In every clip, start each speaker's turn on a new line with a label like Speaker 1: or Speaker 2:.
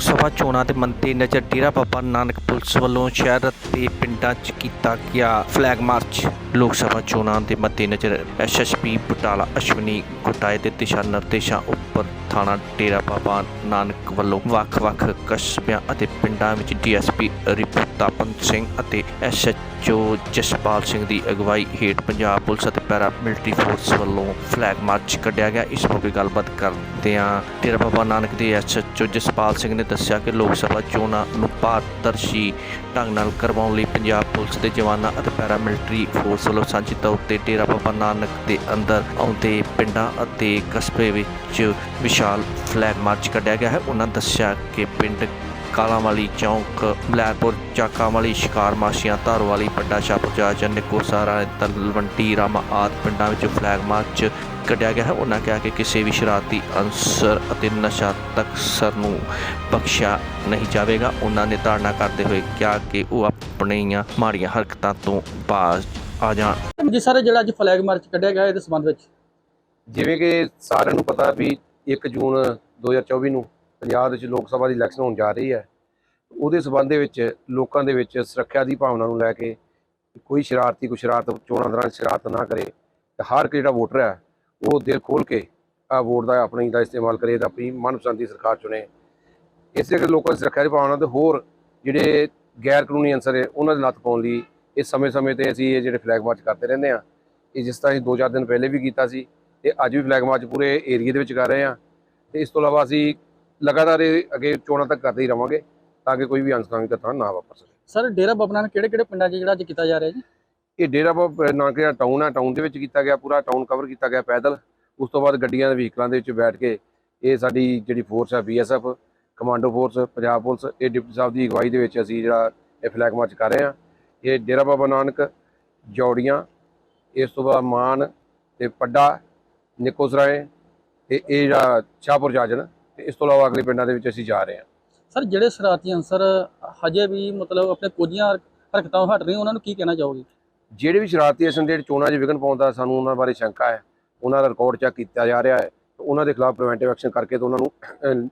Speaker 1: ਲੋਕ ਸਭਾ ਚੋਣਾਂ ਦੇ ਮੰਤੇ ਨਜ਼ਰ ਡੇਰਾ ਬਾਬਾ ਨਾਨਕ ਪੁਲਿਸ ਵੱਲੋਂ ਸ਼ਹਿਰ ਅਤੇ ਪਿੰਡਾਂ 'ਚ ਕੀਤਾ ਗਿਆ ਫਲੈਗ ਮਾਰਚ ਲੋਕ ਸਭਾ ਚੋਣਾਂ ਦੇ ਮੱਦੇ ਨਜ਼ਰ ਐਸਐਸਪੀ ਬਟਾਲਾ ਅਸ਼ਵਨੀ ਗੁਟਾਏ ਦੇ ਦਿਸ਼ਾ ਨਿਰਦੇਸ਼ਾਂ ਉੱਪਰ ਥਾਣਾ ਡੇਰਾ ਬਾਬਾ ਨਾਨਕ ਵੱਲੋਂ ਵੱਖ-ਵੱਖ ਕਸਬਿਆਂ ਅਤੇ ਪਿੰਡਾਂ ਵਿੱਚ ਡੀਐਸਪੀ ਰਿਪੂਤਾਪਨ ਸਿੰਘ ਅਤੇ ਐਸਐਚਓ ਜਸਪਾਲ ਸਿੰਘ ਦੀ ਅਗਵਾਈ ਹੇਠ ਪੰਜਾਬ ਪੁਲਿਸ ਅਤੇ ਪੈਰਾ ਮਿਲਟਰੀ ਫੋਰਸ ਵੱਲੋਂ ਫਲੈਗ ਮਾਰਚ ਕੱਢਿਆ ਗਿਆ। ਇਸ ਮੌਕੇ ਗੱਲਬਾਤ ਕਰਦਿਆਂ ਡੇਰਾ ਬਾਬਾ ਨਾਨਕ ਦੇ ਐਸਐਚਓ ਜਸਪਾਲ ਸਿੰਘ ਨੇ ਦੱਸਿਆ ਕਿ ਲੋਕ ਸਭਾ ਚੋਣਾਂ ਨੂੰ ਪਾਰਦਰਸ਼ੀ ਢੰਗ ਨਾਲ ਕਰਵਾਉਣ ਲਈ ਪੰਜਾਬ ਪੁਲਿਸ ਦੇ ਜਵਾਨਾਂ ਅਤੇ ਪੈਰਾ ਮਿਲਟਰੀ ਫੋਰਸ ਵੱਲੋਂ ਸਾਂਝੇ ਤੌਰ ਤੇ ਡੇਰਾ ਬਾਬਾ ਨਾਨਕ ਦੇ ਅੰਦਰ ਆਉਂਦੇ ਪਿੰਡਾਂ ਅਤੇ ਕਸਬੇ ਵਿੱਚ ਵਿਸ਼ਾਲ ਫਲੈਗ ਮਾਰਚ ਕੱਢਿਆ ਗਿਆ ਹੈ। ਉਹਨਾਂ ਦੱਸਿਆ ਕਿ ਪਿੰਡ ਕਾਲਾਂ ਵਾਲੀ ਚੌਂਕ, ਬਲੈਕਪੁਰ ਚਾਕਾਂ ਵਾਲੀ ਸ਼ਿਕਾਰ ਮਾਸ਼ੀਆਂ ਧਾਰ ਵਾਲੀ ਪੱਡਾ ਛਾਪਰ ਜਾਜਨ ਨਿਕੋਸਾਰਾ ਤਲਵੰਟੀ ਰਾਮਾ ਆਦਿ ਪਿੰਡਾਂ ਵਿੱਚ ਫਲੈਗ ਮਾਰਚ ਕੱਢਿਆ ਗਿਆ ਹੈ। ਉਹਨਾਂ ਕਿਹਾ ਕਿ ਕਿਸੇ ਵੀ ਸ਼ਰਾਰਤੀ ਅਨਸਰ ਅਤੇ ਨਸ਼ਾ ਤਕਸਰ ਨੂੰ ਬਖਸ਼ਿਆ ਨਹੀਂ ਜਾਵੇਗਾ। ਉਹਨਾਂ ਨੇ ਧਾਰਨਾ ਕਰਦੇ ਹੋਏ ਕਿਹਾ ਕਿ ਉਹ ਆਪਣੀਆਂ ਮਾੜੀਆਂ ਹਰਕਤਾਂ ਤੋਂ ਬਾਜ਼ ਆ ਜਾਣ।
Speaker 2: ਜੀ ਸਰ ਜਿਹੜਾ ਅੱਜ ਫਲੈਗ ਮਾਰਚ ਕੱਢਿਆ ਗਿਆ ਇਹਦੇ ਸੰਬੰਧ ਵਿੱਚ।
Speaker 3: ਜਿਵੇਂ ਕਿ ਸਾਰਿਆਂ ਨੂੰ ਪਤਾ ਵੀ 1 ਜੂਨ 2024 ਨੂੰ ਪੰਜਾਬ ਵਿੱਚ ਲੋਕ ਸਭਾ ਦੀ ਇਲੈਕਸ਼ਨ ਹੋਣ ਜਾ ਰਹੀ ਹੈ। ਉਹਦੇ ਸਬੰਧ ਦੇ ਵਿੱਚ ਲੋਕਾਂ ਦੇ ਵਿੱਚ ਸੁਰੱਖਿਆ ਦੀ ਭਾਵਨਾ ਨੂੰ ਲੈ ਕੇ ਕੋਈ ਸ਼ਰਾਰਤੀ ਕੋਈ ਸ਼ਰਾਰਤ ਚੋਣਾਂ ਦੌਰਾਨ ਸ਼ਰਾਰਤ ਨਾ ਕਰੇ ਤੇ ਹਰ ਇੱਕ ਜਿਹੜਾ ਵੋਟਰ ਹੈ ਉਹ ਦਿਲ ਖੋਲ ਕੇ ਆ ਵੋਟ ਦਾ ਆਪਣੀ ਦਾ ਇਸਤੇਮਾਲ ਕਰੇ ਤਾਂ ਆਪਣੀ ਮਨਪਸੰਦ ਦੀ ਸਰਕਾਰ ਚੁਣੇ। ਇਸੇ ਕਰਕੇ ਲੋਕਾਂ ਦੀ ਸੁਰੱਖਿਆ ਦੀ ਭਾਵਨਾ ਤੇ ਹੋਰ ਜਿਹੜੇ ਗੈਰ ਕਾਨੂੰਨੀ ਅੰਸਰ ਹੈ ਉਹਨਾਂ ਦੇ ਲੱਤ ਪਾਉਣ ਲਈ ਇਹ ਸਮੇਂ-ਸਮੇਂ ਤੇ ਅਸੀਂ ਇਹ ਜਿਹੜੇ ਫਲੈਗ ਮਾਰਚ ਕਰਦੇ ਰਹਿੰਦੇ ਆ ਇਹ ਜਿਸ ਤਰ੍ਹਾਂ ਅਸੀਂ 2-4 ਦਿਨ ਪਹਿਲੇ ਵੀ ਕੀਤਾ ਸੀ ਤੇ ਅੱਜ ਵੀ ਫਲੈਗ ਮਾਰਚ ਪੂਰੇ ਏਰੀਆ ਦੇ ਵਿੱਚ ਕਰ ਰਹੇ ਆ ਤੇ ਇਸ ਤੋਂ ਇਲਾਵਾ ਅਸੀਂ ਲਗਾਤਾਰ ਇਹ ਅੱਗੇ ਚੋਣਾਂ ਤੱਕ ਕਰਦੇ ਹੀ ਰਵਾਂਗੇ ਤਾਂ ਕਿ ਕੋਈ ਵੀ ਅਨਸਕਾਮੀ ਘਟਨਾ ਨਾ ਵਾਪਰ ਸਕੇ।
Speaker 2: ਸਰ ਡੇਰਾ ਬਾਬਾ ਨਾਨਕ ਕਿਹੜੇ ਕਿਹੜੇ ਪਿੰਡਾਂ 'ਚ ਜਿਹੜਾ ਅੱਜ ਕੀਤਾ ਜਾ ਰਿਹਾ ਜੀ?
Speaker 3: ਇਹ ਡੇਰਾ ਬਾਬਾ ਨਾਨਕ ਜਿਹੜਾ ਟਾਊਨ ਹੈ ਟਾਊਨ ਦੇ ਵਿੱਚ ਕੀਤਾ ਗਿਆ, ਪੂਰਾ ਟਾਊਨ ਕਵਰ ਕੀਤਾ ਗਿਆ ਪੈਦਲ। ਉਸ ਤੋਂ ਬਾਅਦ ਗੱਡੀਆਂ ਦੇ ਵਹੀਕਲਾਂ ਦੇ ਵਿੱਚ ਬੈਠ ਕੇ ਇਹ ਸਾਡੀ ਜਿਹੜੀ ਫੋਰਸ ਹੈ BSF commando force Punjab police, ਇਹ ਡਿਪਟੀ ਸਾਹਿਬ ਦੀ ਅਗਵਾਈ ਦੇ ਵਿੱਚ ਅਸੀਂ ਜਿਹੜਾ ਇਹ ਫਲੈਗ ਮਾਰਚ ਕਰ ਰਹੇ ਹਾਂ। ਇਹ ਡੇਰਾ ਬਾਬਾ ਨਾਨਕ, ਜੌੜੀਆਂ, ਇਸ ਤੋਂ ਬਾਅਦ ਮਾਨ ਤੇ ਪੱਡਾ ਨਿਕੋਸਰਾਏ ਤੇ ਇਹ ਜਿਹੜਾ ਸ਼ਾਹਪੁਰ ਜਾਜਨ ਤੇ ਇਸ ਤੋਂ ਇਲਾਵਾ ਅਗਲੇ ਪਿੰਡਾਂ ਦੇ ਵਿੱਚ ਅਸੀਂ ਜਾ ਰਹੇ ਹਾਂ।
Speaker 2: ਸਰ, ਜਿਹੜੇ ਸ਼ਰਾਰਤੀ ਅਨਸਰ ਹਜੇ ਵੀ ਮਤਲਬ ਆਪਣੇ ਕੋਝੀਆਂ ਹਰਕਤਾਂ ਹਟ ਰਹੇ ਉਹਨਾਂ ਨੂੰ ਕੀ ਕਹਿਣਾ ਚਾਹੋਗੇ?
Speaker 3: ਜਿਹੜੇ ਵੀ ਸ਼ਰਾਰਤੀ ਅਸਲ ਜਿਹੜੇ ਚੋਣਾਂ 'ਚ ਵਿਘਨ ਪਾਉਂਦਾ ਸਾਨੂੰ ਉਹਨਾਂ ਬਾਰੇ ਸ਼ੰਕਾ ਹੈ ਉਹਨਾਂ ਦਾ ਰਿਕਾਰਡ ਚੈੱਕ ਕੀਤਾ ਜਾ ਰਿਹਾ ਹੈ ਉਹਨਾਂ ਦੇ ਖਿਲਾਫ ਪ੍ਰੀਵੈਂਟਿਵ ਐਕਸ਼ਨ ਕਰਕੇ ਤੇ ਉਹਨਾਂ ਨੂੰ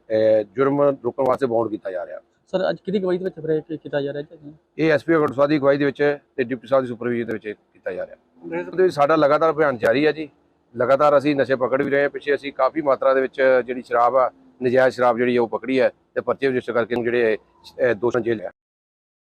Speaker 3: ਜੁਰਮ ਰੋਕਣ ਵਾਸਤੇ ਬਾਉਂਡ ਕੀਤਾ ਜਾ ਰਿਹਾ।
Speaker 2: ਸਰ ਅੱਜ ਕਿਹਦੀ ਗਵਾਹੀ ਦੇ ਵਿੱਚ ਫਿਰ ਇਹ ਕੀਤਾ ਜਾ ਰਿਹਾ ਜੀ?
Speaker 3: ਇਹ ਐਸਪੀ ਅਗੜਸਵਾ ਦੀ ਅਗਵਾਈ ਦੇ ਵਿੱਚ ਤੇ ਡਿਪਟੀ ਸਾਹਿਬ ਦੀ ਸੁਪਰਵਿਜ਼ਨ ਦੇ ਵਿੱਚ ਕੀਤਾ ਜਾ ਰਿਹਾ। ਸਾਡਾ ਲਗਾਤਾਰ ਅਭਿਆਨ ਜਾਰੀ ਹੈ ਜੀ। ਲਗਾਤਾਰ ਅਸੀਂ ਨਸ਼ੇ ਪਕੜ ਵੀ ਰਹੇ ਹਾਂ। ਪਿੱਛੇ ਅਸੀਂ ਕਾਫੀ ਮਾਤਰਾ ਦੇ ਵਿੱਚ ਜਿਹੜੀ ਸ਼ਰਾਬ ਆ ਨਜਾਇਜ਼ ਸ਼ਰਾਬ ਜਿਹੜੀ ਉਹ ਪਕੜੀ ਹੈ ਤੇ ਪਰਚੇ ਰਜਿਸਟਰ ਕਰਕੇ ਜਿਹੜੇ ਦੋਸ਼ਾਂ ਜੇਲ੍ਹ ਹੈ